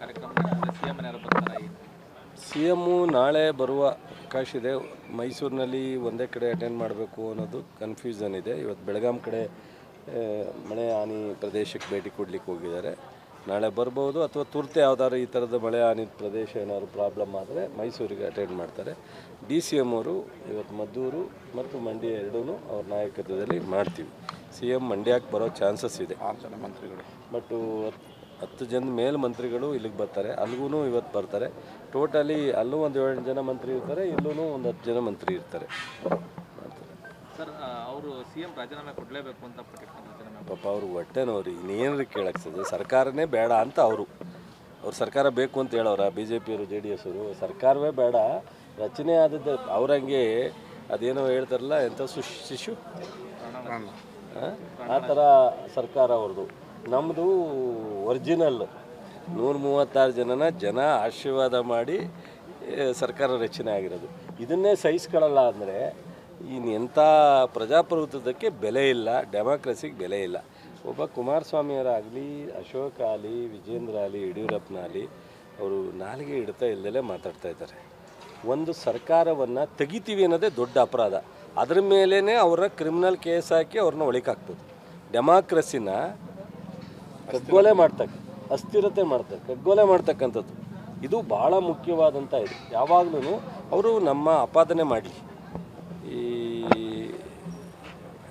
ಕಾರ್ಯಕ್ರಮ ಸಿ ಬರ್ತಾರ ಎಮ್ಮು ನಾಳೆ ಬರುವ ಅವಕಾಶ ಇದೆ. ಮೈಸೂರಿನಲ್ಲಿ ಒಂದೇ ಕಡೆ ಅಟೆಂಡ್ ಮಾಡಬೇಕು ಅನ್ನೋದು ಕನ್ಫ್ಯೂಷನ್ ಇದೆ. ಇವತ್ತು ಬೆಳಗಾಂ ಕಡೆ ಮಳೆ ಹಾನಿ ಪ್ರದೇಶಕ್ಕೆ ಭೇಟಿ ಕೊಡಲಿಕ್ಕೆ ಹೋಗಿದ್ದಾರೆ. ನಾಳೆ ಬರ್ಬೋದು ಅಥವಾ ತುರ್ತು ಯಾವ್ದಾದ್ರು ಈ ಥರದ ಮಳೆ ಹಾನಿ ಪ್ರದೇಶ ಏನಾದ್ರು ಪ್ರಾಬ್ಲಮ್ ಆದರೆ ಮೈಸೂರಿಗೆ ಅಟೆಂಡ್ ಮಾಡ್ತಾರೆ. ಡಿ ಸಿ ಎಂ ಅವರು ಇವತ್ತು ಮದ್ದೂರು ಮತ್ತು ಮಂಡ್ಯ ಎರಡೂ ಅವ್ರ ನಾಯಕತ್ವದಲ್ಲಿ ಮಾಡ್ತೀವಿ. ಸಿ ಎಂ ಮಂಡ್ಯಕ್ಕೆ ಬರೋ ಚಾನ್ಸಸ್ ಇದೆ. ಮಂತ್ರಿಗಳು. ಬಟ್ ಹತ್ತು ಜನ ಮೇಲ್ ಮಂತ್ರಿಗಳು ಇಲ್ಲಿಗೆ ಬರ್ತಾರೆ. ಅಲ್ಲಿಗೂ ಇವತ್ತು ಬರ್ತಾರೆ. ಟೋಟಲಿ ಅಲ್ಲೂ ಒಂದು ಏಳು ಜನ ಮಂತ್ರಿ ಇರ್ತಾರೆ ಇಲ್ಲೂ ಒಂದು ಹತ್ತು ಜನ ಮಂತ್ರಿ ಇರ್ತಾರೆ. ಪಾಪ ಸರ್ ಅವರು ಸಿ ಎಂ ರಾಜೀನಾಮೆ ಕೊಡಲೇಬೇಕು ಅಂತ ಪಾಪ ಅವರು ಹೊಟ್ಟೆನವ್ರು ಇನ್ನೇನ್ರಿ ಕೇಳಕ್ಸದೆ ಸರ್ಕಾರನೇ ಬೇಡ ಅಂತ ಅವರು. ಅವ್ರು ಸರ್ಕಾರ ಬೇಕು ಅಂತ ಹೇಳೋರ ಬಿ ಜೆ ಪಿಯವರು ಜೆ ಡಿ ಎಸ್ ಅವರು ಸರ್ಕಾರವೇ ಬೇಡ. ರಚನೆ ಆದದ್ದು ಅವ್ರಂಗೆ ಅದೇನೋ ಹೇಳ್ತಾರಲ್ಲ ಎಂಥ ಸುಶ್ ಶಿಶು? ಆ ಥರ ಸರ್ಕಾರ ಅವ್ರದ್ದು. ನಮ್ಮದು ಒರಿಜಿನಲ್ ನೂರ ಮೂವತ್ತಾರು ಜನನ ಜನ ಆಶೀರ್ವಾದ ಮಾಡಿ ಸರ್ಕಾರ ರಚನೆ ಆಗಿರೋದು. ಇದನ್ನೇ ಸಹಿಸ್ಕೊಳ್ಳಲ್ಲ ಅಂದರೆ ಇನ್ನು ಎಂಥ ಪ್ರಜಾಪ್ರಭುತ್ವಕ್ಕೆ ಬೆಲೆ ಇಲ್ಲ, ಡೆಮಾಕ್ರಸಿಗೆ ಬೆಲೆ ಇಲ್ಲ. ಒಬ್ಬ ಕುಮಾರಸ್ವಾಮಿಯವರಾಗಲಿ, ಅಶೋಕ್ ಆಗಲಿ, ವಿಜೇಂದ್ರ ಆಗಲಿ ಯಡಿಯೂರಪ್ಪನ ಆಗಲಿ ಅವರು ನಾಲಿಗೆ ಇಡ್ತಾ ಇಲ್ದಲೇ ಮಾತಾಡ್ತಾ ಇದ್ದಾರೆ. ಒಂದು ಸರ್ಕಾರವನ್ನು ತೆಗಿತೀವಿ ಅನ್ನೋದೇ ದೊಡ್ಡ ಅಪರಾಧ. ಅದ್ರ ಮೇಲೇ ಅವರ ಕ್ರಿಮಿನಲ್ ಕೇಸ್ ಹಾಕಿ ಅವ್ರನ್ನ ಒಳಿಕಾಕ್ಬೋದು. ಡೆಮಾಕ್ರಸಿನ ಕಗ್ಗೋಲೆ ಮಾಡ್ತಕ್ಕ, ಅಸ್ಥಿರತೆ ಮಾಡ್ತಾರೆ ಕಗ್ಗೋಲೆ ಮಾಡ್ತಕ್ಕಂಥದ್ದು. ಇದು ಭಾಳ ಮುಖ್ಯವಾದಂಥ ಇದು. ಯಾವಾಗಲೂ ಅವರು ನಮ್ಮ ಆಪಾದನೆ ಮಾಡಲಿ. ಈ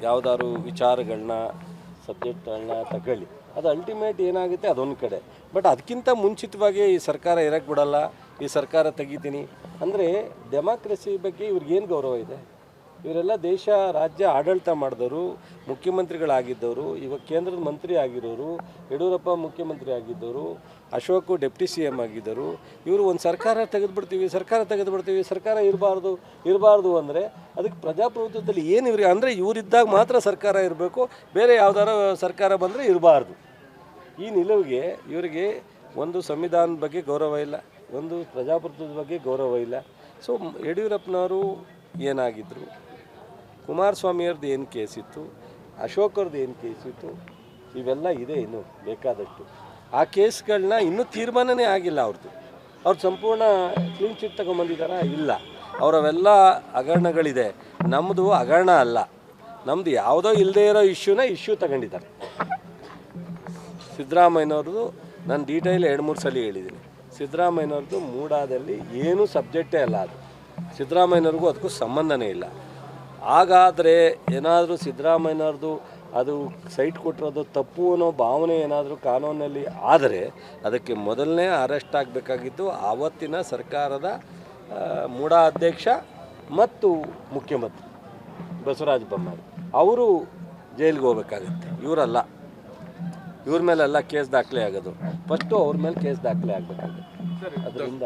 ಯಾವುದಾದ್ರು ವಿಚಾರಗಳನ್ನ ಸಬ್ಜೆಕ್ಟ್ಗಳನ್ನ ತಗೊಳ್ಳಿ. ಅದು ಅಲ್ಟಿಮೇಟ್ ಏನಾಗುತ್ತೆ ಅದೊಂದು ಕಡೆ. ಬಟ್ ಅದಕ್ಕಿಂತ ಮುಂಚಿತವಾಗಿ ಈ ಸರ್ಕಾರ ಇರಕ್ಕೆ ಬಿಡಲ್ಲ, ಈ ಸರ್ಕಾರ ತೆಗಿತೀನಿ. ಅಂದರೆ ಡೆಮಾಕ್ರೆಸಿ ಬಗ್ಗೆ ಇವ್ರಿಗೇನು ಗೌರವ ಇದೆ? ಇವರೆಲ್ಲ ದೇಶ, ರಾಜ್ಯ ಆಡಳಿತ ಮಾಡಿದವರು, ಮುಖ್ಯಮಂತ್ರಿಗಳಾಗಿದ್ದವರು, ಇವಾಗ ಕೇಂದ್ರದ ಮಂತ್ರಿ ಆಗಿರೋರು, ಯಡಿಯೂರಪ್ಪ ಮುಖ್ಯಮಂತ್ರಿ ಆಗಿದ್ದವರು, ಅಶೋಕ್ ಡೆಪ್ಟಿ ಸಿ ಎಂ ಆಗಿದ್ದರು. ಇವರು ಒಂದು ಸರ್ಕಾರ ತೆಗೆದುಬಿಡ್ತೀವಿ ಸರ್ಕಾರ ತೆಗೆದುಬಿಡ್ತೀವಿ, ಸರ್ಕಾರ ಇರಬಾರ್ದು ಇರಬಾರ್ದು ಅಂದರೆ ಅದಕ್ಕೆ ಪ್ರಜಾಪ್ರಭುತ್ವದಲ್ಲಿ ಏನು ಇವ್ರಿಗೆ ಅಂದರೆ ಇವರಿದ್ದಾಗ ಮಾತ್ರ ಸರ್ಕಾರ ಇರಬೇಕು, ಬೇರೆ ಯಾವ್ದಾರು ಸರ್ಕಾರ ಬಂದರೆ ಇರಬಾರ್ದು. ಈ ನಿಲುವಿಗೆ ಇವರಿಗೆ ಒಂದು ಸಂವಿಧಾನದ ಬಗ್ಗೆ ಗೌರವ ಇಲ್ಲ, ಒಂದು ಪ್ರಜಾಪ್ರಭುತ್ವದ ಬಗ್ಗೆ ಗೌರವ ಇಲ್ಲ. ಸೊ ಯಡಿಯೂರಪ್ಪನವರು ಏನಾಗಿದ್ದರು ಕುಮಾರಸ್ವಾಮಿಯವ್ರದ್ದು ಏನು ಕೇಸಿತ್ತು ಇತ್ತು ಅವ್ರದ್ದು ಏನು ಕೇಸಿತ್ತು ಇವೆಲ್ಲ ಇದೆ ಇನ್ನು ಬೇಕಾದಷ್ಟು. ಆ ಕೇಸ್ಗಳನ್ನ ಇನ್ನೂ ತೀರ್ಮಾನನೇ ಆಗಿಲ್ಲ ಅವ್ರದ್ದು ಅವ್ರು ಸಂಪೂರ್ಣ ಕ್ಲೀನ್ ಚಿಟ್ ಇಲ್ಲ. ಅವರವೆಲ್ಲ ಹಗರಣಗಳಿದೆ. ನಮ್ಮದು ಹಗರಣ ಅಲ್ಲ. ನಮ್ಮದು ಯಾವುದೋ ಇಲ್ಲದೇ ಇರೋ ಇಶ್ಯೂನ ಇಶ್ಯೂ ತಗೊಂಡಿದ್ದಾರೆ. ಸಿದ್ದರಾಮಯ್ಯನವ್ರದ್ದು ನಾನು ಡೀಟೇಲ್ ಎರಡು ಮೂರು ಸಲ ಹೇಳಿದ್ದೀನಿ ಸಿದ್ದರಾಮಯ್ಯನವ್ರದ್ದು ಮೂಡಾದಲ್ಲಿ ಏನೂ ಸಬ್ಜೆಕ್ಟೇ ಅಲ್ಲ ಅದು. ಸಿದ್ದರಾಮಯ್ಯನವ್ರಿಗೂ ಅದಕ್ಕೂ ಸಂಬಂಧನೇ ಇಲ್ಲ. ಹಾಗಾದರೆ ಏನಾದರೂ ಸಿದ್ದರಾಮಯ್ಯನವ್ರದ್ದು ಅದು ಸೈಟ್ ಕೊಟ್ಟಿರೋದು ತಪ್ಪು ಅನ್ನೋ ಭಾವನೆ ಏನಾದರೂ ಕಾನೂನಲ್ಲಿ ಆದರೆ ಅದಕ್ಕೆ ಮೊದಲನೇ ಅರೆಸ್ಟ್ ಆಗಬೇಕಾಗಿತ್ತು. ಆವತ್ತಿನ ಸರ್ಕಾರದ ಮೂಡ ಅಧ್ಯಕ್ಷ ಮತ್ತು ಮುಖ್ಯಮಂತ್ರಿ ಬಸವರಾಜ ಬೊಮ್ಮಾಯಿ. ಅವರು ಜೈಲಿಗೆ ಹೋಗ್ಬೇಕಾಗತ್ತೆ. ಇವರಲ್ಲ. ಇವ್ರ ಮೇಲೆಲ್ಲ ಕೇಸ್ ದಾಖಲೆ ಆಗೋದು. ಫಸ್ಟು ಅವ್ರ ಮೇಲೆ ಕೇಸ್ ದಾಖಲೆ ಆಗಬೇಕಾಗುತ್ತೆ. ಅದರಿಂದ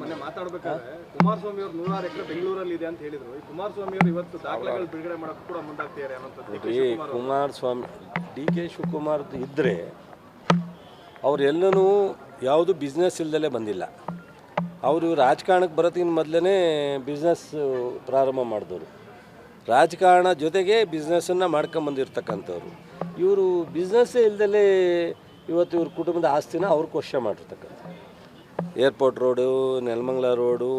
ಮೊನ್ನೆ ಮಾತಾಡ್ಬೇಕಾದ್ರೆ ಕುಮಾರಸ್ವಾಮಿ ಅವರು ನೂರಾರು ಎಕರೆ ಬೆಂಗಳೂರಲ್ಲಿ ಇದೆ ಅಂತ ಹೇಳಿದ್ರು. ಈ ಕುಮಾರಸ್ವಾಮಿ ಅವರು ಇವತ್ತು ದಾಖಲೆಗಳು ಬಿಡುಗಡೆ ಮಾಡಕ್ಕೆ ಕೂಡ ಮುಂದಾಗ್ತಿದ್ದಾರೆ ಅನ್ನೋಂಥದ್ದು ಈ ಕುಮಾರಸ್ವಾಮಿ ಡಿ ಕೆ ಶಿವಕುಮಾರ್ ಇದ್ದರೆ ಎಲ್ಲೂ ಯಾವುದು ಬಿಸ್ನೆಸ್ ಇಲ್ದಲೇ ಬಂದಿಲ್ಲ. ಅವರು ರಾಜಕಾರಣಕ್ಕೆ ಬರೋದಕ್ಕಿಂತ ಮೊದಲೇ ಬಿಸ್ನೆಸ್ ಪ್ರಾರಂಭ ಮಾಡಿದವರು. ರಾಜಕಾರಣ ಜೊತೆಗೆ ಬಿಸ್ನೆಸ್ಸನ್ನು ಮಾಡ್ಕೊಂಬಂದಿರ್ತಕ್ಕಂಥವ್ರು. ಇವರು ಬಿಸ್ನೆಸ್ಸೇ ಇಲ್ದಲೇ ಇವತ್ತು ಇವ್ರ ಕುಟುಂಬದ ಆಸ್ತಿನ ಅವ್ರು ಕ್ವಶನ್ ಮಾಡಿರ್ತಕ್ಕಂಥ airport road, Nelamangala road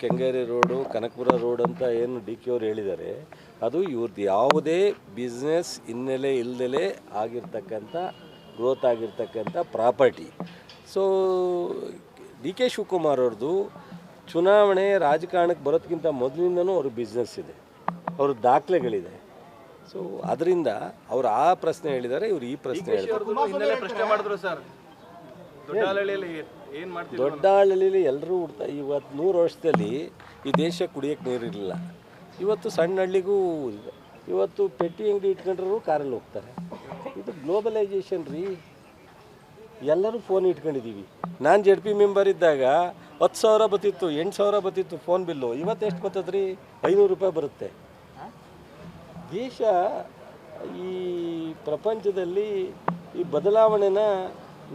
Kengeri road, Kanakapura road ಅಂತ ಏನು ಡಿ ಕೆ ಅವ್ರು ಹೇಳಿದ್ದಾರೆ, ಅದು ಇವ್ರದ್ದು ಯಾವುದೇ ಬಿಸ್ನೆಸ್ ಹಿನ್ನೆಲೆ ಇಲ್ಲದೆ ಆಗಿರ್ತಕ್ಕಂಥ ಗ್ರೋತ್ ಆಗಿರ್ತಕ್ಕಂಥ property so D K Shivakumar ಅವ್ರದ್ದು ಚುನಾವಣೆ ರಾಜಕಾರಣಕ್ಕೆ ಬರೋದಕ್ಕಿಂತ ಮೊದಲಿಂದನೂ ಅವ್ರ ಬಿಸ್ನೆಸ್ ಇದೆ. ಅವ್ರ ದಾಖಲೆಗಳಿದೆ. ಸೊ ಅದರಿಂದ ಅವ್ರು ಆ ಪ್ರಶ್ನೆ ಹೇಳಿದ್ದಾರೆ ಇವ್ರು ಈ ಪ್ರಶ್ನೆ ಹೇಳಿದ್ದಾರೆ ಪ್ರಶ್ನೆ ಮಾಡಿದ್ರು ಸರ್. ದೊಡ್ಡಹಳ್ಳಿಯಲ್ಲಿ ಏನ್ ಮಾಡ್ತಿದ್ರು ದೊಡ್ಡ ಹಳ್ಳಿಲಿ ಎಲ್ಲರೂ ಹುಡ್ತಾ ಇವತ್ತು ನೂರು ವರ್ಷದಲ್ಲಿ ಈ ದೇಶ ಕುಡಿಯೋಕ್ಕೆ ನೀರಿರಲಿಲ್ಲ ಇವತ್ತು ಸಣ್ಣ ಹಳ್ಳಿಗೂ ಇದೆ. ಇವತ್ತು ಪೆಟ್ಟಿ ಅಂಗಡಿ ಇಟ್ಕೊಂಡ್ರೂ ಕಾರಲ್ಲಿ ಹೋಗ್ತಾರೆ. ಇದು ಗ್ಲೋಬಲೈಸೇಷನ್ ರೀ. ಎಲ್ಲರೂ ಫೋನ್ ಇಟ್ಕೊಂಡಿದ್ದೀವಿ ನಾನು ಜೆಡ್ ಪಿ ಮೆಂಬರ್ ಇದ್ದಾಗ ಹತ್ತು ಸಾವಿರ ಬತ್ತಿತ್ತು ಎಂಟು ಸಾವಿರ ಬತ್ತಿತ್ತು ಫೋನ್ ಬಿಲ್ಲು. ಇವತ್ತು ಎಷ್ಟು ಬರ್ತದ್ರಿ ಐನೂರು ರೂಪಾಯಿ ಬರುತ್ತೆ. ದೇಶ ಈ ಪ್ರಪಂಚದಲ್ಲಿ ಈ ಬದಲಾವಣೆನ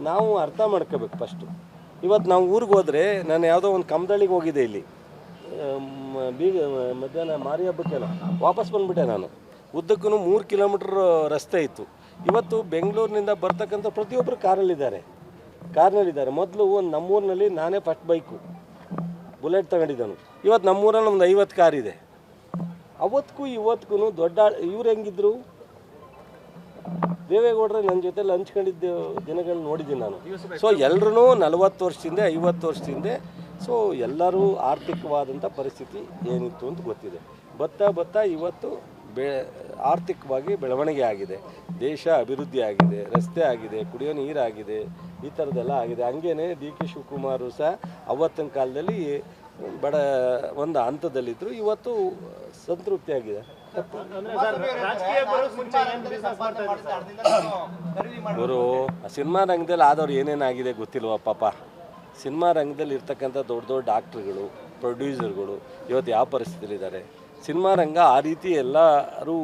ನಾವು ಅರ್ಥ ಮಾಡ್ಕೋಬೇಕು ಫಸ್ಟು ಇವತ್ತು ನಾವು ಊರಿಗೆ ಹೋದರೆ ನಾನು ಯಾವುದೋ ಒಂದು ಕಮ್ದಳಿಗೆ ಹೋಗಿದ್ದೆ ಇಲ್ಲಿ. ಬೀಗ ಮಧ್ಯಾಹ್ನ ಮಾರಿ ಹಬ್ಬಕ್ಕೆಲ್ಲ ವಾಪಸ್ ಬಂದುಬಿಟ್ಟೆ ನಾನು. ಉದ್ದಕ್ಕೂ ಮೂರು ಕಿಲೋಮೀಟ್ರ್ ರಸ್ತೆ ಇತ್ತು. ಇವತ್ತು ಬೆಂಗಳೂರಿನಿಂದ ಬರ್ತಕ್ಕಂಥ ಪ್ರತಿಯೊಬ್ಬರು ಕಾರಲ್ಲಿದ್ದಾರೆ. ಕಾರ್ನಲ್ಲಿದ್ದಾರೆ. ಮೊದಲು ಒಂದು ನಮ್ಮೂರಿನಲ್ಲಿ ನಾನೇ ಫಸ್ಟ್ ಬೈಕು ಬುಲೆಟ್ ತಗೊಂಡಿದ್ದನು. ಇವತ್ತು ನಮ್ಮೂರಲ್ಲಿ ಒಂದು ಐವತ್ತು ಕಾರ್ ಇದೆ. ಅವತ್ತಿಗೂ ಇವತ್ತಿಗೂ ದೊಡ್ಡ ಇವ್ರು ಹೆಂಗಿದ್ರು? ದೇವೇಗೌಡರೆ ನನ್ನ ಜೊತೆಲಿ ಹಂಚ್ಕೊಂಡಿದ್ದ ದಿನಗಳನ್ನ ನೋಡಿದ್ದೀನಿ ನಾನು. ಸೊ ಎಲ್ಲರೂ ನಲವತ್ತು ವರ್ಷದಿಂದ, ಐವತ್ತು ವರ್ಷದಿಂದ ಸೊ ಎಲ್ಲರೂ ಆರ್ಥಿಕವಾದಂಥ ಪರಿಸ್ಥಿತಿ ಏನಿತ್ತು ಅಂತ ಗೊತ್ತಿದೆ. ಬತ್ತಾ ಬತ್ತಾ ಇವತ್ತು ಬೆ ಆರ್ಥಿಕವಾಗಿ ಬೆಳವಣಿಗೆ ಆಗಿದೆ. ದೇಶ ಅಭಿವೃದ್ಧಿ ಆಗಿದೆ, ರಸ್ತೆ ಆಗಿದೆ, ಕುಡಿಯೋ ನೀರಾಗಿದೆ ಈ ಥರದ್ದೆಲ್ಲ ಆಗಿದೆ. ಹಂಗೇನೆ ಡಿ ಕೆ ಶಿವಕುಮಾರು ಸಹ ಅವತ್ತಿನ ಕಾಲದಲ್ಲಿ ಬಡ ಒಂದು ಹಂತದಲ್ಲಿದ್ದರು ಇವತ್ತು ಸಂತೃಪ್ತಿಯಾಗಿದೆ ಅವರು ಸಿನಿಮಾ ರಂಗದಲ್ಲಿ ಆದವ್ರು ಏನೇನಾಗಿದೆ ಗೊತ್ತಿಲ್ವ ಪಾಪ? ಸಿನಿಮಾ ರಂಗದಲ್ಲಿ ಇರ್ತಕ್ಕಂಥ ದೊಡ್ಡ ದೊಡ್ಡ ಡಾಕ್ಟ್ರುಗಳು ಪ್ರೊಡ್ಯೂಸರ್ಗಳು ಇವತ್ತು ಯಾವ ಪರಿಸ್ಥಿತಿಲಿದ್ದಾರೆ ಸಿನಿಮಾ ರಂಗ ಆ ರೀತಿ ಎಲ್ಲರೂ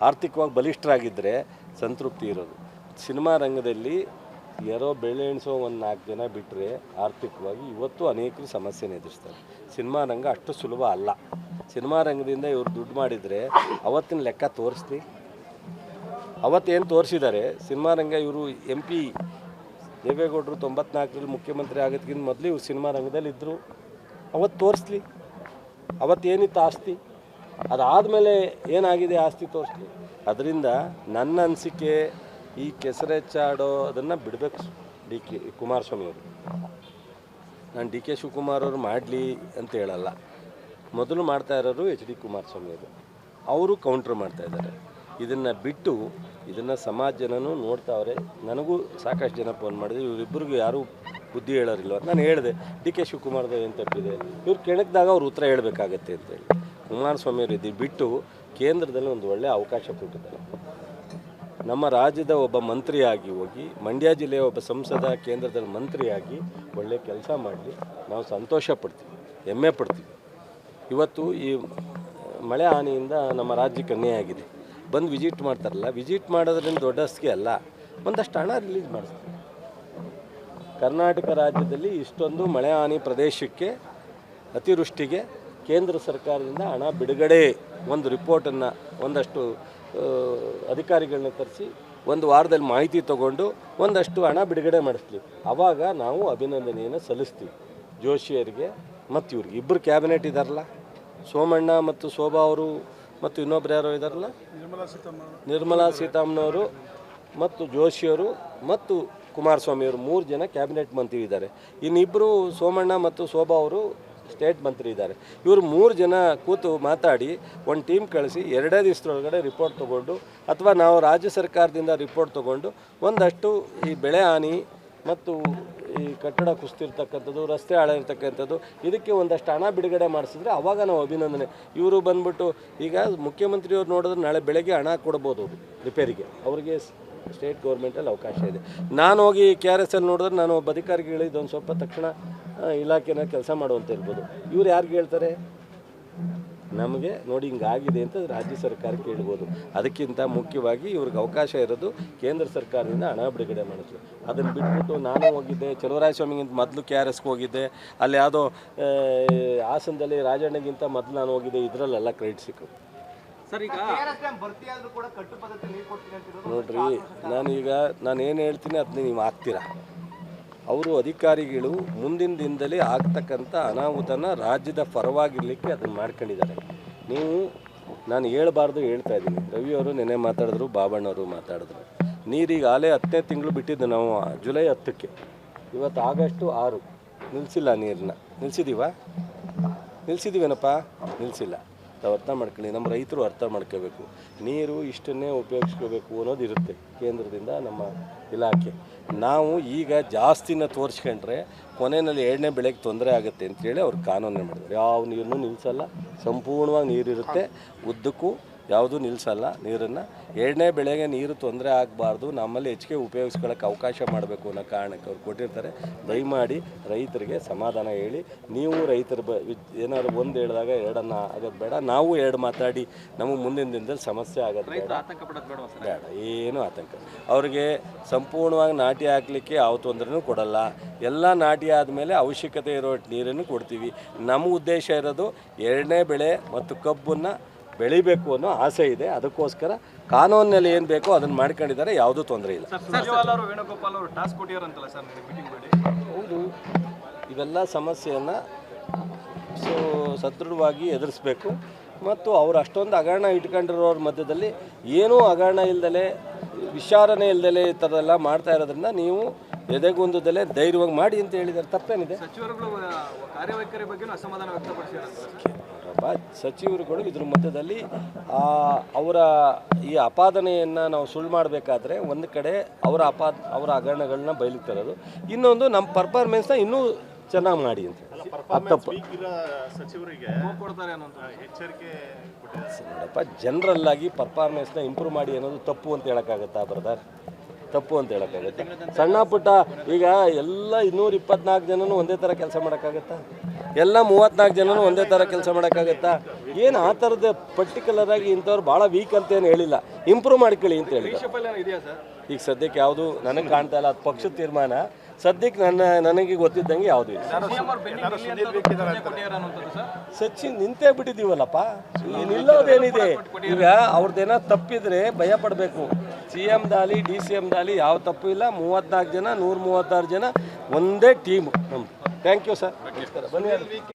ಆರ್ಥಿಕವಾಗಿ ಬಲಿಷ್ಠರಾಗಿದ್ದರೆ ಸಂತೃಪ್ತಿ ಇರೋದು. ಸಿನಿಮಾ ರಂಗದಲ್ಲಿ ಯಾರೋ ಬೆಳೆ ಎಣಿಸೋ ಒಂದು ನಾಲ್ಕು ಜನ ಬಿಟ್ಟರೆ ಆರ್ಥಿಕವಾಗಿ ಇವತ್ತು ಅನೇಕರು ಸಮಸ್ಯೆನ ಎದುರಿಸ್ತಾರೆ. ಸಿನಿಮಾ ರಂಗ ಅಷ್ಟು ಸುಲಭ ಅಲ್ಲ. ಸಿನಿಮಾ ರಂಗದಿಂದ ಇವರು ದುಡ್ಡು ಮಾಡಿದರೆ ಅವತ್ತಿನ ಲೆಕ್ಕ ತೋರಿಸ್ಲಿ. ಅವತ್ತೇನು ತೋರಿಸಿದ್ದಾರೆ ಸಿನಿಮಾ ರಂಗ ಇವರು ಎಂ ಪಿ ದೇವೇಗೌಡರು ತೊಂಬತ್ನಾಲ್ಕರಲ್ಲಿ ಮುಖ್ಯಮಂತ್ರಿ ಆಗೋದಕ್ಕಿಂತ ಮೊದಲು ಇವರು ಸಿನಿಮಾ ರಂಗದಲ್ಲಿ ಇದ್ದರು ಅವತ್ತು ತೋರಿಸ್ಲಿ. ಅವತ್ತೇನಿತ್ತು ಆಸ್ತಿ? ಅದಾದಮೇಲೆ ಏನಾಗಿದೆ ಆಸ್ತಿ ತೋರಿಸ್ಲಿ? ಅದರಿಂದ ನನ್ನ ಅನಿಸಿಕೆ ಈ ಕೆಸರೆಚ್ಚಾಡೋದನ್ನು ಬಿಡಬೇಕು ಡಿ ಕೆ ಕುಮಾರಸ್ವಾಮಿ ಅವರು. ನಾನು ಡಿ ಕೆ ಶಿವಕುಮಾರ್ ಅವರು ಮಾಡಲಿ ಅಂತ ಹೇಳಲ್ಲ. ಮೊದಲು ಮಾಡ್ತಾ ಇರೋರು ಎಚ್ ಡಿ ಕುಮಾರಸ್ವಾಮಿ ಅವರು. ಅವರು ಕೌಂಟ್ರ್ ಮಾಡ್ತಾ ಇದ್ದಾರೆ. ಇದನ್ನು ಬಿಟ್ಟು ಇದನ್ನು ಸಮಾಜ ಜನನೂ ನೋಡ್ತಾವ್ರೆ. ನನಗೂ ಸಾಕಷ್ಟು ಜನ ಫೋನ್ ಮಾಡಿದೆ ಇವರಿಬ್ಬರಿಗೂ ಯಾರೂ ಬುದ್ಧಿ ಹೇಳೋರಿಲ್ಲ ನಾನು ಹೇಳಿದೆ. ಡಿ ಕೆ ಶಿವಕುಮಾರ್ದು ಏನು ತಪ್ಪಿದೆ? ಇವ್ರು ಕೆಣಕ್ದಾಗ ಅವ್ರು ಉತ್ತರ ಹೇಳಬೇಕಾಗತ್ತೆ ಅಂತೇಳಿ ಕುಮಾರಸ್ವಾಮಿಯವರು ಇದು ಬಿಟ್ಟು ಕೇಂದ್ರದಲ್ಲಿ ಒಂದು ಒಳ್ಳೆಯ ಅವಕಾಶ ಕೊಟ್ಟಿದ್ದಾರೆ. ನಮ್ಮ ರಾಜ್ಯದ ಒಬ್ಬ ಮಂತ್ರಿಯಾಗಿ ಹೋಗಿ, ಮಂಡ್ಯ ಜಿಲ್ಲೆಯ ಒಬ್ಬ ಸಂಸದ, ಕೇಂದ್ರದಲ್ಲಿ ಮಂತ್ರಿಯಾಗಿ ಒಳ್ಳೆ ಕೆಲಸ ಮಾಡಲಿ. ನಾವು ಸಂತೋಷ ಪಡ್ತೀವಿ, ಹೆಮ್ಮೆ ಪಡ್ತೀವಿ. ಇವತ್ತು ಈ ಮಳೆ ಹಾನಿಯಿಂದ ನಮ್ಮ ರಾಜ್ಯಕ್ಕೆ ಅನ್ಯಾಯ ಬಂದು ವಿಸಿಟ್ ಮಾಡ್ತಾರಲ್ಲ, ವಿಸಿಟ್ ಮಾಡೋದ್ರಿಂದ ದೊಡ್ಡ ದೊಡ್ಡಸ್ಗೆ ಅಲ್ಲ, ಒಂದಷ್ಟು ಹಣ ರಿಲೀಸ್ ಮಾಡಿಸ್ತಾರೆ. ಕರ್ನಾಟಕ ರಾಜ್ಯದಲ್ಲಿ ಇಷ್ಟೊಂದು ಮಳೆ ಹಾನಿ ಪ್ರದೇಶಕ್ಕೆ ಅತಿವೃಷ್ಟಿಗೆ ಕೇಂದ್ರ ಸರ್ಕಾರದಿಂದ ಹಣ ಬಿಡುಗಡೆ ಒಂದು ರಿಪೋರ್ಟನ್ನು ಒಂದಷ್ಟು ಅಧಿಕಾರಿಗಳನ್ನ ತರಿಸಿ ಒಂದು ವಾರದಲ್ಲಿ ಮಾಹಿತಿ ತಗೊಂಡು ಒಂದಷ್ಟು ಹಣ ಬಿಡುಗಡೆ ಮಾಡಿಸ್ಲಿ. ಆವಾಗ ನಾವು ಅಭಿನಂದನೆಯನ್ನು ಸಲ್ಲಿಸ್ತೀವಿ. ಜೋಶಿಯರಿಗೆ ಮತ್ತು ಇವ್ರಿಗೆ. ಇಬ್ಬರು ಕ್ಯಾಬಿನೆಟ್ ಇದ್ದಾರಲ್ಲ ಸೋಮಣ್ಣ ಮತ್ತು ಶೋಭಾ ಅವರು ಮತ್ತು ಇನ್ನೊಬ್ರು ಯಾರೋ ಇದ್ದಾರಲ್ಲ ನಿರ್ಮಲಾ ಸೀತಾರಾಮನವರು ಮತ್ತು ಜೋಶಿಯವರು ಮತ್ತು ಕುಮಾರಸ್ವಾಮಿಯವರು ಮೂರು ಜನ ಕ್ಯಾಬಿನೆಟ್ ಮಂತ್ರಿ ಇದ್ದಾರೆ ಇನ್ನಿಬ್ಬರು ಸೋಮಣ್ಣ ಮತ್ತು ಶೋಭಾ ಅವರು ಸ್ಟೇಟ್ ಮಂತ್ರಿ ಇದ್ದಾರೆ. ಇವರು ಮೂರು ಜನ ಕೂತು ಮಾತಾಡಿ, ಒಂದು ಟೀಮ್ ಕಳಿಸಿ, ಎರಡೇ ದಿವಸದೊಳಗಡೆ ರಿಪೋರ್ಟ್ ತೊಗೊಂಡು, ಅಥವಾ ನಾವು ರಾಜ್ಯ ಸರ್ಕಾರದಿಂದ ರಿಪೋರ್ಟ್ ತೊಗೊಂಡು, ಒಂದಷ್ಟು ಈ ಬೆಳೆ ಹಾನಿ ಮತ್ತು ಈ ಕಟ್ಟಡ ಕುಸ್ತಿರ್ತಕ್ಕಂಥದ್ದು, ರಸ್ತೆ ಹಾಳೆ ಇರ್ತಕ್ಕಂಥದ್ದು ಇದಕ್ಕೆ ಒಂದಷ್ಟು ಹಣ ಬಿಡುಗಡೆ ಮಾಡಿಸಿದ್ರೆ ಆವಾಗ ನಾವು ಅಭಿನಂದನೆ. ಇವರು ಬಂದ್ಬಿಟ್ಟು ಈಗ ಮುಖ್ಯಮಂತ್ರಿಯವ್ರು ನೋಡಿದ್ರೆ ನಾಳೆ ಬೆಳಗ್ಗೆ ಹಣ ಕೊಡ್ಬೋದು ರಿಪೇರಿಗೆ. ಅವರಿಗೆ ಸ್ಟೇಟ್ ಗೌರ್ಮೆಂಟಲ್ಲಿ ಅವಕಾಶ ಇದೆ. ನಾನು ಹೋಗಿ ಕೆ ಆರ್ ಎಸ್ ಅಲ್ಲಿ ನೋಡಿದ್ರೆ ನಾನು ಒಬ್ಬ ಅಧಿಕಾರಿಗೆ ಹೇಳಿದ್ದು, ಒಂದು ಸ್ವಲ್ಪ ತಕ್ಷಣ ಇಲಾಖೆನ ಕೆಲಸ ಮಾಡುವಂತ ಇರ್ಬೋದು. ಇವ್ರು ಯಾರಿಗೆ ಹೇಳ್ತಾರೆ? ನಮಗೆ ನೋಡಿ ಹಿಂಗಾಗಿದೆ ಅಂತ ರಾಜ್ಯ ಸರ್ಕಾರಕ್ಕೆ ಹೇಳ್ಬೋದು ಅದಕ್ಕಿಂತ ಮುಖ್ಯವಾಗಿ ಇವ್ರಿಗೆ ಅವಕಾಶ ಇರೋದು ಕೇಂದ್ರ ಸರ್ಕಾರದಿಂದ ಹಣ ಬಿಡುಗಡೆ ಮಾಡಿದ್ರು. ಅದನ್ನು ಬಿಟ್ಬಿಟ್ಟು ನಾನು ಹೋಗಿದ್ದೆ ಚಲುವರಾಯಸ್ವಾಮಿಗಿಂತ ಮೊದಲು ಕೆ ಆರ್ ಎಸ್ಗೆ ಹೋಗಿದ್ದೆ. ಅಲ್ಲಿ ಯಾವುದೋ ಹಾಸನದಲ್ಲಿ ರಾಜಣ್ಣಗಿಂತ ಮೊದಲು ನಾನು ಹೋಗಿದ್ದೆ. ಇದರಲ್ಲೆಲ್ಲ ಕ್ರೆಡಿಟ್ ಸಿಕ್ಕು. ನೋಡ್ರಿ ನಾನೀಗ ನಾನು ಏನು ಹೇಳ್ತೀನಿ ಅದನ್ನ ನೀವು ಆಗ್ತೀರಾ ಅವರು ಅಧಿಕಾರಿಗಳು ಮುಂದಿನ ದಿನದಲ್ಲಿ ಆಗ್ತಕ್ಕಂಥ ಅನಾಹುತನ ರಾಜ್ಯದ ಪರವಾಗಿರಲಿಕ್ಕೆ ಅದನ್ನು ಮಾಡ್ಕೊಂಡಿದ್ದಾರೆ. ನೀವು ನಾನು ಹೇಳ್ಬಾರ್ದು ಹೇಳ್ತಾ ಇದ್ದೀನಿ. ರವಿಯವರು ನೆನೆ ಮಾತಾಡಿದ್ರು ಬಾಬಣ್ಣವರು ಮಾತಾಡಿದ್ರು. ನೀರೀಗ ಆಲೇ ಹತ್ತನೇ ತಿಂಗಳು ಬಿಟ್ಟಿದ್ದು ನಾವು ಜುಲೈ ಹತ್ತಕ್ಕೆ. ಇವತ್ತು ಆಗಸ್ಟು ಆರು. ನಿಲ್ಲಿಸಿಲ್ಲ ನೀರನ್ನ. ನಿಲ್ಸಿದ್ದೀವಾ ನಿಲ್ಲಿಸಿದ್ದೀವೇನಪ್ಪ ನಿಲ್ಲಿಸಿಲ್ಲ ನಾವು ಅರ್ಥ ಮಾಡ್ಕೊಳ್ಳಿ, ನಮ್ಮ ರೈತರು ಅರ್ಥ ಮಾಡ್ಕೋಬೇಕು ನೀರು ಇಷ್ಟನ್ನೇ ಉಪಯೋಗಿಸ್ಕೋಬೇಕು ಅನ್ನೋದು ಇರುತ್ತೆ ಕೇಂದ್ರದಿಂದ ನಮ್ಮ ಇಲಾಖೆ. ನಾವು ಈಗ ಜಾಸ್ತಿನ ತೋರಿಸ್ಕೊಂಡ್ರೆ ಕೊನೆಯಲ್ಲಿ ಎರಡನೇ ಬೆಳೆಗೆ ತೊಂದರೆ ಆಗುತ್ತೆ ಅಂತೇಳಿ ಅವ್ರು ಕಾನೂನು ಮಾಡಿದ್ರು ಯಾವ ನೀರನ್ನು ನಿಲ್ಲಿಸಲ್ಲ ಸಂಪೂರ್ಣವಾಗಿ ನೀರಿರುತ್ತೆ, ಉದ್ದಕ್ಕೂ ಯಾವುದೂ ನಿಲ್ಲಿಸಲ್ಲ ನೀರನ್ನು. ಎರಡನೇ ಬೆಳೆಗೆ ನೀರು ತೊಂದರೆ ಆಗಬಾರ್ದು. ನಮ್ಮಲ್ಲಿ ಹೆಚ್ಚಿಗೆ ಉಪಯೋಗಿಸ್ಕೊಳ್ಳೋಕೆ ಅವಕಾಶ ಮಾಡಬೇಕು ಅನ್ನೋ ಕಾರಣಕ್ಕೆ ಅವ್ರು ಕೊಟ್ಟಿರ್ತಾರೆ. ದಯಮಾಡಿ ರೈತರಿಗೆ ಸಮಾಧಾನ ಹೇಳಿ. ನೀವು ರೈತರ ಬ ಏನಾದ್ರು ಒಂದು ಹೇಳಿದಾಗ ಎರಡನ್ನು ಆಗೋದು ಬೇಡ. ನಾವು ಎರಡು ಮಾತಾಡಿ ನಮಗೆ ಮುಂದಿನ ದಿನದಲ್ಲಿ ಸಮಸ್ಯೆ ಆಗೋದು ಬೇಡ. ಬೇಡ ಏನು ಆತಂಕ ಅವರಿಗೆ ಸಂಪೂರ್ಣವಾಗಿ ನಾಟಿ ಹಾಕಲಿಕ್ಕೆ ಯಾವ ತೊಂದರೆನೂ ಕೊಡಲ್ಲ. ಎಲ್ಲ ನಾಟಿ ಆದಮೇಲೆ ಅವಶ್ಯಕತೆ ಇರೋ ನೀರನ್ನು ಕೊಡ್ತೀವಿ. ನಮ್ಮ ಉದ್ದೇಶ ಇರೋದು ಎರಡನೇ ಬೆಳೆ ಮತ್ತು ಕಬ್ಬನ್ನು ಬೆಳಿಬೇಕು ಅನ್ನೋ ಆಸೆ ಇದೆ. ಅದಕ್ಕೋಸ್ಕರ ಕಾನೂನಿನಲ್ಲಿ ಏನು ಬೇಕೋ ಅದನ್ನು ಮಾಡ್ಕೊಂಡಿದ್ದಾರೆ. ಯಾವುದೂ ತೊಂದರೆ ಇಲ್ಲ. ಹೌದು. ಇವೆಲ್ಲ ಸಮಸ್ಯೆಯನ್ನು ಸೊ ಸದೃಢವಾಗಿ ಎದುರಿಸಬೇಕು. ಮತ್ತು ಅವ್ರು ಅಷ್ಟೊಂದು ಹಗರಣ ಇಟ್ಕೊಂಡಿರೋರ ಮಧ್ಯದಲ್ಲಿ ಏನೂ ಹಗರಣ ಇಲ್ದಲೆ ವಿಚಾರಣೆ ಇಲ್ದಲೆ ಈ ಥರದೆಲ್ಲ ಮಾಡ್ತಾ ಇರೋದ್ರಿಂದ ನೀವು ಎದೆಗುಂದದಲ್ಲೇ ಧೈರ್ಯವಾಗಿ ಮಾಡಿ ಅಂತ ಹೇಳಿದ್ದಾರೆ. ತಪ್ಪೇನಿದೆ? ಸಚಿವರುಗಳು ಕಾರ್ಯವೈಖರಿ ಬಗ್ಗೆನೂ ಅಸಮಾಧಾನ ಸಚಿವರುಗಳು ಇದ್ರ ಮಧ್ಯದಲ್ಲಿ ಆ, ಅವರ ಈ ಅಪಾದನೆಯನ್ನು ನಾವು ಸುಳ್ಳು ಮಾಡಬೇಕಾದ್ರೆ ಒಂದು ಕಡೆ ಅವರ ಅಪಾ ಅವರ ಹಗರಣಗಳನ್ನ ಬಯಲಿಗೆ ತರೋದು ಇನ್ನೊಂದು ನಮ್ಮ ಪರ್ಫಾರ್ಮೆನ್ಸ್ನ ಇನ್ನೂ ಚೆನ್ನಾಗಿ ಮಾಡಿ ಅಂತ ನೋಡಪ್ಪ ಜನರಲ್ ಆಗಿ ಪರ್ಫಾರ್ಮೆನ್ಸ್ನ ಇಂಪ್ರೂವ್ ಮಾಡಿ ಅನ್ನೋದು ತಪ್ಪು ಅಂತ ಹೇಳೋಕ್ಕಾಗತ್ತಾ ಬ್ರದರ್ ತಪ್ಪು ಅಂತ ಹೇಳೋಕ್ಕಾಗುತ್ತೆ? ಸಣ್ಣ ಪುಟ್ಟ ಈಗ ಎಲ್ಲ ಇನ್ನೂರ ಇಪ್ಪತ್ನಾಲ್ಕು ಜನನೂ ಒಂದೇ ಥರ ಕೆಲಸ ಮಾಡೋಕ್ಕಾಗತ್ತಾ? ಎಲ್ಲ ಮೂವತ್ನಾಲ್ಕು ಜನನು ಒಂದೇ ಥರ ಕೆಲಸ ಮಾಡೋಕ್ಕಾಗತ್ತಾ? ಏನು ಆ ಥರದ ಪರ್ಟಿಕ್ಯುಲರಾಗಿ ಇಂಥವ್ರು ಭಾಳ ವೀಕ್ ಅಂತ ಏನು ಹೇಳಿಲ್ಲ. ಇಂಪ್ರೂವ್ ಮಾಡ್ಕೊಳ್ಳಿ ಅಂತ ಹೇಳಿದ್ರು ಈಗ ಸದ್ಯಕ್ಕೆ ಯಾವುದು ನನಗೆ ಕಾಣ್ತಾ ಇಲ್ಲ ಅದು ಪಕ್ಷದ ತೀರ್ಮಾನ. ಸದ್ಯಕ್ಕೆ ನನ್ನ ನನಗೆ ಗೊತ್ತಿದ್ದಂಗೆ ಯಾವುದು ಇಲ್ಲ. ಸೂಚನೆ ನಿಂತೇ ಬಿಟ್ಟಿದ್ದೀವಲ್ಲಪ್ಪ. ಈ ನಿಲ್ಲೋದೇನಿದೆ? ಈಗ ಅವ್ರದ್ದೇನೋ ತಪ್ಪಿದ್ರೆ ಭಯ ಪಡಬೇಕು. ಸಿ ಎಂ ದಾಲಿ ಡಿ ಸಿ ಎಂ ದಾಲಿ ಯಾವ ತಪ್ಪು ಇಲ್ಲ. ಮೂವತ್ನಾಲ್ಕು ಜನ ನೂರ ಮೂವತ್ತಾರು ಜನ ಒಂದೇ ಟೀಮು ನಮ್ದು. ಥ್ಯಾಂಕ್ ಯು ಸರ್ ನಮಸ್ಕಾರ. ಬನ್ನಿ.